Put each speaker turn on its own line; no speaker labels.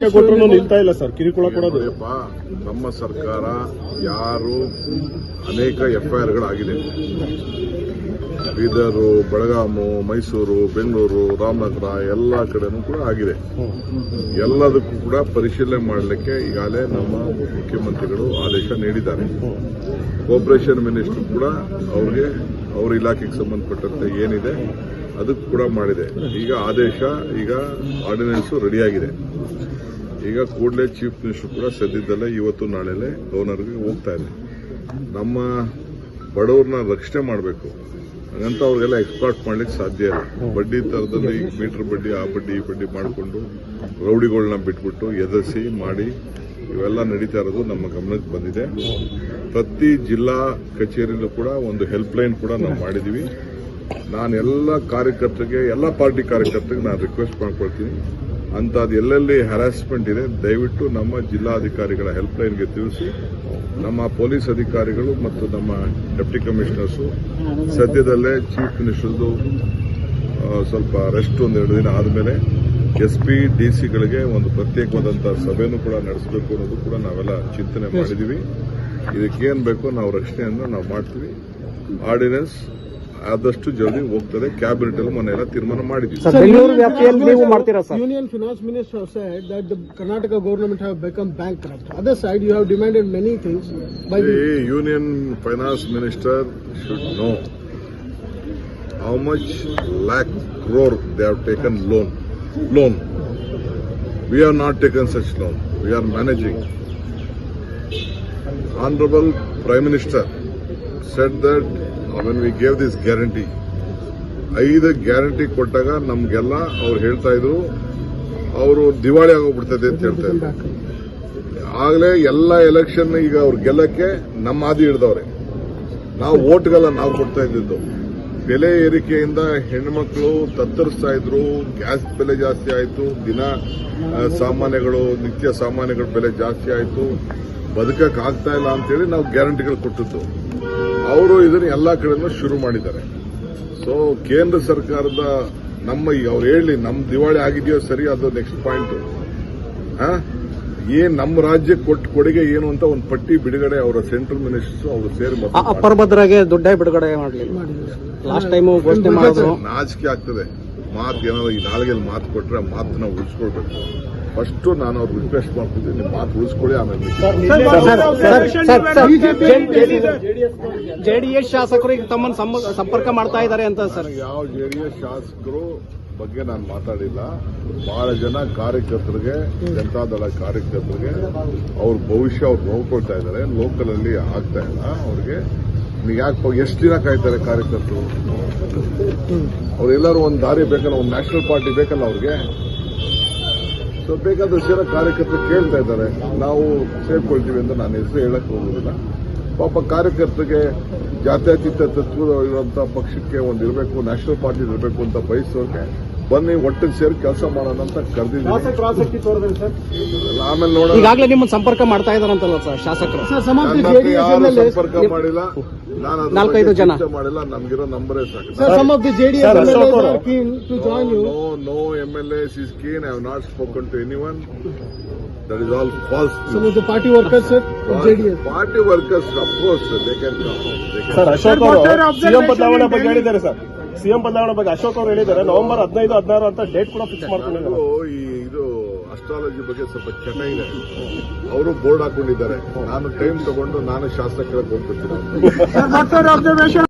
ಕೊಟ್ಟರು ನಿಲ್ತಾ ಇಲ್ಲ ಸರ್ ಕಿರುಕುಳ ಕೊಡೋದು.
ನಮ್ಮ ಸರ್ಕಾರ ಯಾರು ಅನೇಕ ಎಫ್ಐಆರ್ಗಳಾಗಿದೆ. ಬೀದರು ಬೆಳಗಾಮು ಮೈಸೂರು ಬೆಂಗಳೂರು ರಾಮನಗರ ಎಲ್ಲ ಕಡೆನೂ ಕೂಡ ಆಗಿದೆ. ಎಲ್ಲದಕ್ಕೂ ಕೂಡ ಪರಿಶೀಲನೆ ಮಾಡಲಿಕ್ಕೆ ಈಗಾಗಲೇ ನಮ್ಮ ಮುಖ್ಯಮಂತ್ರಿಗಳು ಆದೇಶ ನೀಡಿದ್ದಾರೆ. ಕೋಪರೇಷನ್ ಮಿನಿಸ್ಟರ್ ಕೂಡ ಅವ್ರಿಗೆ ಅವ್ರ ಇಲಾಖೆಗೆ ಸಂಬಂಧಪಟ್ಟಂತೆ ಏನಿದೆ ಅದಕ್ಕೆ ಕೂಡ ಮಾಡಿದೆ. ಈಗ ಆದೇಶ ಈಗ ಆರ್ಡಿನೆನ್ಸ್ ರೆಡಿಯಾಗಿದೆ ಈಗ ಕೂಡಲೇ ಚೀಫ್ ಮಿನಿಸ್ಟರ್ ಕೂಡ ಸದ್ಯದಲ್ಲೇ ಇವತ್ತು ನಾಳೆಲೇ ಗವರ್ನರ್ಗೆ ಹೋಗ್ತಾ ಇದೆ ನಮ್ಮ ಬಡವ್ರನ್ನ ರಕ್ಷಣೆ ಮಾಡಬೇಕು. ಹಾಗಂತ ಅವ್ರಿಗೆಲ್ಲ ಎಕ್ಸ್ಪಾರ್ಟ್ ಮಾಡ್ಲಿಕ್ಕೆ ಸಾಧ್ಯ ಇಲ್ಲ. ಬಡ್ಡಿ ತರದಲ್ಲಿ ಮೀಟರ್ ಬಡ್ಡಿ, ಆ ಬಡ್ಡಿ, ಈ ಬಡ್ಡಿ ಮಾಡಿಕೊಂಡು ರೌಡಿಗಳನ್ನ ಬಿಟ್ಬಿಟ್ಟು ಎದುರಿಸಿ ಮಾಡಿ ಇವೆಲ್ಲ ನಡೀತಾ ಇರೋದು ನಮ್ಮ ಗಮನಕ್ಕೆ ಬಂದಿದೆ. ಪ್ರತಿ ಜಿಲ್ಲಾ ಕಚೇರಿಯಲ್ಲೂ ಕೂಡ ಒಂದು ಹೆಲ್ಪ್ ಲೈನ್ ಕೂಡ ನಾವು ಮಾಡಿದ್ದೀವಿ. ನಾನು ಎಲ್ಲ ಕಾರ್ಯಕರ್ತರಿಗೆ, ಎಲ್ಲ ಪಾರ್ಟಿ ಕಾರ್ಯಕರ್ತರಿಗೆ ನಾನು ರಿಕ್ವೆಸ್ಟ್ ಮಾಡ್ಕೊಳ್ತೀನಿ. ಅಂಥದ್ದು ಎಲ್ಲೆಲ್ಲಿ ಹ್ಯಾರಾಸ್ಮೆಂಟ್ ಇದೆ, ದಯವಿಟ್ಟು ನಮ್ಮ ಜಿಲ್ಲಾಧಿಕಾರಿಗಳ ಹೆಲ್ಪ್ಲೈನ್ಗೆ ತಿಳಿಸಿ. ನಮ್ಮ ಪೊಲೀಸ್ ಅಧಿಕಾರಿಗಳು ಮತ್ತು ನಮ್ಮ ಡೆಪ್ಟಿ ಕಮಿಷನರ್ಸು ಸದ್ಯದಲ್ಲೇ ಚೀಫ್ ಮಿನಿಸ್ಟರ್ದು ಸ್ವಲ್ಪ ರೆಸ್ಟ್ ಒಂದು ಎರಡು ದಿನ ಆದಮೇಲೆ ಎಸ್ ಪಿ ಡಿ ಒಂದು ಪ್ರತ್ಯೇಕವಾದಂಥ ಸಭೆಯೂ ಕೂಡ ನಡೆಸಬೇಕು ಅನ್ನೋದು ಕೂಡ ನಾವೆಲ್ಲ ಚಿಂತನೆ ಮಾಡಿದ್ದೀವಿ ಇದಕ್ಕೇನು ಬೇಕೋ ನಾವು ರಕ್ಷಣೆಯನ್ನು ನಾವು ಮಾಡ್ತೀವಿ. ಆರ್ಡಿನೆನ್ಸ್ ಆದಷ್ಟು ಜಲ್ದಿ ಹೋಗ್ತದೆ ಕ್ಯಾಬಿನೆಟ್ ಅಲ್ಲಿ ಮೊನ್ನೆ ಎಲ್ಲ ತೀರ್ಮಾನ ಮಾಡಿದ್ವಿ
ಸರ್ ಬೆಂಗಳೂರು ವ್ಯಾಪ್ತಿಯಲ್ಲಿ ನೀವು ಮಾಡ್ತೀರಾ sir
Union Finance Minister have said that the Karnataka government have become bankrupt. Other side, you have demanded many things by the
The Union Finance Minister should know how much lakh crore they have taken loan. Loan. We have not taken such loan. We are managing. Honorable Prime Minister said that when we gave this guarantee ಐದು guarantee ಕೊಟ್ಟಾಗ ನಮಗೆಲ್ಲ ಅವ್ರು ಹೇಳ್ತಾ ಇದ್ರು, ಅವರು ದಿವಾಳಿ ಆಗೋಗ್ಬಿಡ್ತದೆ ಅಂತ ಹೇಳ್ತಾ ಇದ್ರು. ಆಗಲೇ ಎಲ್ಲ ಎಲೆಕ್ಷನ್ ಈಗ ಅವ್ರು ಗೆಲ್ಲಕ್ಕೆ ನಮ್ಮ ಹಾದಿ ಹಿಡ್ದವ್ರೆ. ನಾವು ಓಟ್ಗೆಲ್ಲ ನಾವು ಕೊಡ್ತಾ ಇದ್ದಿದ್ದು. ಬೆಲೆ ಏರಿಕೆಯಿಂದ ಹೆಣ್ಮಕ್ಳು ತತ್ತರಿಸ್ತಾ ಇದ್ರು, ಗ್ಯಾಸ್ ಬೆಲೆ ಜಾಸ್ತಿ ಆಯಿತು, ದಿನ ಸಾಮಾನ್ಯಗಳು, ನಿತ್ಯ ಸಾಮಾನ್ಯಗಳ ಬೆಲೆ ಜಾಸ್ತಿ ಆಯಿತು ಬದುಕಕ್ಕೆ ಆಗ್ತಾ ಇಲ್ಲ ಅಂತೇಳಿ ನಾವು ಗ್ಯಾರಂಟಿಗಳು ಕೊಟ್ಟಿದ್ದು. ಅವರು ಇದನ್ನು ಎಲ್ಲ ಕಡೆನೂ ಶುರು ಮಾಡಿದ್ದಾರೆ. ಸೊ ಕೇಂದ್ರ ಸರ್ಕಾರದ ನಮ್ಮ ಅವ್ರು ಹೇಳಿ ನಮ್ಮ ದಿವಾಳಿ ಆಗಿದೆಯೋ ಸರಿ ಅದು ನೆಕ್ಸ್ಟ್ ಪಾಯಿಂಟ್ ಏನ್ ನಮ್ಮ ರಾಜ್ಯ ಕೊಟ್ಟು ಕೊಡುಗೆ ಏನು ಅಂತ ಒಂದು ಪಟ್ಟಿ ಬಿಡುಗಡೆ ಅವರ ಸೆಂಟ್ರಲ್ ಮಿನಿಸ್ಟರ್ಸ್ ಅವರು ಸೇರಿ
ಅಪ್ಪರ್ ಭದ್ರಾಗೆ ದುಡ್ಡೇ ಬಿಡುಗಡೆ ಮಾಡಲಿ ಲಾಸ್ಟ್ ಟೈಮು ಘೋಷಣೆ ಮಾಡಿದ್ರು.
ನಾಚಿಕೆ ಆಗ್ತದೆ. ಮಾತು ಏನಾದ್ರು ಈ ನಾಲ್ಗೆಲ್ಲಿ ಮಾತು ಕೊಟ್ರೆ ಮಾತನ್ನು ಮಾತನ್ನ ಉಳಿಸ್ಕೊಳ್ಬೇಕು. ಫಸ್ಟ್ ನಾನು ಅವ್ರು ರಿಕ್ವೆಸ್ಟ್ ಮಾಡ್ತಿದ್ದೆ ನಿಮ್ಮ ಮಾತು ಉಳಿಸ್ಕೊಳ್ಳಿ ಆಮೇಲೆ
ಜೆಡಿಎಸ್ ಶಾಸಕರು ಈಗ ತಮ್ಮನ್ನು ಸಂಪರ್ಕ ಮಾಡ್ತಾ ಇದ್ದಾರೆ ಅಂತ ಸರ್.
ನನಗೆ ಯಾವ ಜೆಡಿಎಸ್ ಶಾಸಕರು ಬಗ್ಗೆ ನಾನು ಮಾತಾಡಿಲ್ಲ. ಬಹಳ ಜನ ಕಾರ್ಯಕರ್ತರಿಗೆ ಜನತಾದಳ ಕಾರ್ಯಕರ್ತರಿಗೆ ಅವ್ರ ಭವಿಷ್ಯ ಅವ್ರು ನೋಡ್ಕೊಳ್ತಾ ಇದ್ದಾರೆ. ಲೋಕಲ್ ಅಲ್ಲಿ ಆಗ್ತಾ ಇಲ್ಲ ಅವ್ರಿಗೆ. ನೀವು ಯಾಕೆ ಎಷ್ಟು ದಿನ ಕಾಯ್ತಾರೆ ಕಾರ್ಯಕರ್ತರು? ಅವ್ರೆಲ್ಲರೂ ಒಂದು ದಾರಿ ಬೇಕಲ್ಲ ಒಂದು ನ್ಯಾಷನಲ್ ಪಾರ್ಟಿ ಬೇಕಲ್ಲ ಅವ್ರಿಗೆ? ಸೊ ಬೇಕಾದಷ್ಟು ಜನ ಕಾರ್ಯಕರ್ತರು ಕೇಳ್ತಾ ಇದ್ದಾರೆ. ನಾವು ಸೇರ್ಕೊಳ್ತೀವಿ ಅಂತ ನಾನು ಹೆಸರು ಹೇಳಕ್ ಹೋಗುದಿಲ್ಲ. ಪಾಪ ಕಾರ್ಯಕರ್ತರಿಗೆ ಜಾತ್ಯತೀತ ತತ್ವ ಇರುವಂತಹ ಪಕ್ಷಕ್ಕೆ ಒಂದು ಇರಬೇಕು ನ್ಯಾಷನಲ್ ಪಾರ್ಟಿ ಇರಬೇಕು ಅಂತ ಬಯಸೋಕೆ ಬನ್ನಿ ಒಟ್ಟಿಗೆ ಸೇರಿ ಕೆಲಸ ಮಾಡೋಣ ಅಂತ ಕರೆದಿದ್ದೀನಿ. ಆ ಸೆ
ಈಗಾಗಲೇ ನಿಮ್ಮ ಸಂಪರ್ಕ ಮಾಡ್ತಾ ಇದ್ದಾರ ಶಾಸಕರು?
ಸರ್
ಸಂಪರ್ಕ ಮಾಡಿಲ್ಲ. ನಾನು
ನಾಲ್ಕೈದು ಜನ.
ಮಾಡಿಲ್ಲ. ನಮ್ಗಿರೋ ನಂಬರೇ ಸಾಕು.
ಜೆಡಿಎಸ್
ಸರ್
ಅಶೋಕ
ಅವರು to join you
know I have not spoken to anyone that is all false
party workers JDS
party workers of course they
ಬಗ್ಗೆ ಸರ್ ಸಿಎಂ ಬದಲಾವಣೆ ಬಗ್ಗೆ ಅಶೋಕ್ ಅವರು ಹೇಳಿದ್ದಾರೆ ನವೆಂಬರ್ ಹದಿನೈದು ಹದಿನಾರು ಅಂತ ಡೇಟ್ ಕೂಡ ಫಿಕ್ಸ್ ಮಾಡ್ಕೊಂಡಿದ್ದಾರೆ.
ನನಗೂ ಈ ಇದು ಅಸ್ಟ್ರಾಲಜಿ ಬಗ್ಗೆ ಸ್ವಲ್ಪ ಚಟ ಇದೆ. ಅವರು ಬೋರ್ಡ್ ಹಾಕೊಂಡಿದ್ದಾರೆ. ನಾನು ಟೈಮ್ ತಗೊಂಡು ನಾನು ಶಾಸ್ತ್ರ ಕೇಳಕ್ ಹೋಗ್ಬಿಡ್ತೀನಿ